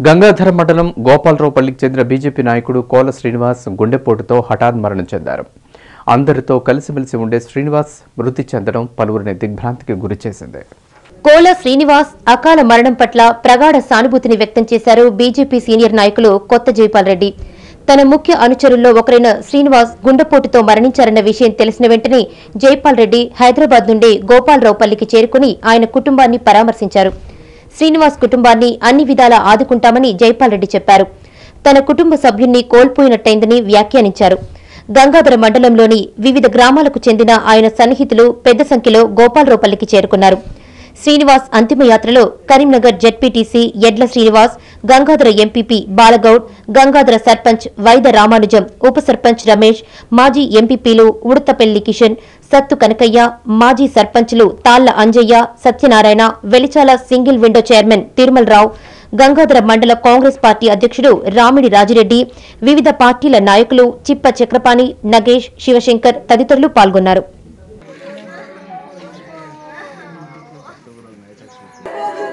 గంగాధర మండలం గోపాలరావుపల్లికి చెందిన బీజేపీ నాయకుడు కోల శ్రీనివాస్ గుండెపోటుతో హఠాత్ మరణం చెందారు. అందరితో కలిసిమెలిసి ఉండే శ్రీనివాస్ మృతి చెందడం పలువురిని దిగ్భ్రాంతికి గురిచేసింది కోల శ్రీనివాస్ అకాల మరణం పట్ల ప్రగాఢ సానుభూతిని వ్యక్తం చేశారు బీజేపీ సీనియర్ నాయకులు కొత్త జైపాల్ రెడ్డి. తన ముఖ్య అనుచరుల్లో ఒకరైన శ్రీనివాస్ గుండెపోటుతో మరణించారన్న విషయం తెలిసిన వెంటనే జైపాల్ రెడ్డి హైదరాబాద్ నుండి గోపాలరావుపల్లికి చేరుకుని ఆయన కుటుంబాన్ని పరామర్శించారు. శ్రీనివాస్ కుటుంబాన్ని అన్ని విధాలా ఆదుకుంటామని జైపాల్ రెడ్డి చెప్పారు. తన కుటుంబ సభ్యుణ్ణి కోల్పోయినట్టయిందని వ్యాఖ్యానించారు. గంగాధర మండలంలోని వివిధ గ్రామాలకు చెందిన ఆయన సన్నిహితులు పెద్ద సంఖ్యలో గోపాలరావుపల్లికి చేరుకున్నారు. శ్రీనివాస్ అంతిమయాత్రలో కరీంనగర్ జెడ్పీటీసీ ఎడ్ల శ్రీనివాస్ గంగాధర ఎంపీపీ బాలగౌడ్ గంగాధర సర్పంచ్ వైద రామానుజం ఉప సర్పంచ్ రమేష్ మాజీ ఎంపీపీలు ఉడతపెల్లి కిషన్ సత్తు కనకయ్య మాజీ సర్పంచ్లు Talla Anjaiah Satyanarayana Velichala single window chairman Tirumalarao Gangadhara మండల కాంగ్రెస్ పార్టీ అధ్యక్షుడు రామిడి రాజిరెడ్డి వివిధ పార్టీల నాయకులు చిప్ప చక్రపాణి నగేష్ శివశంకర్ తదితరులు పాల్గొన్నారు. Thanks.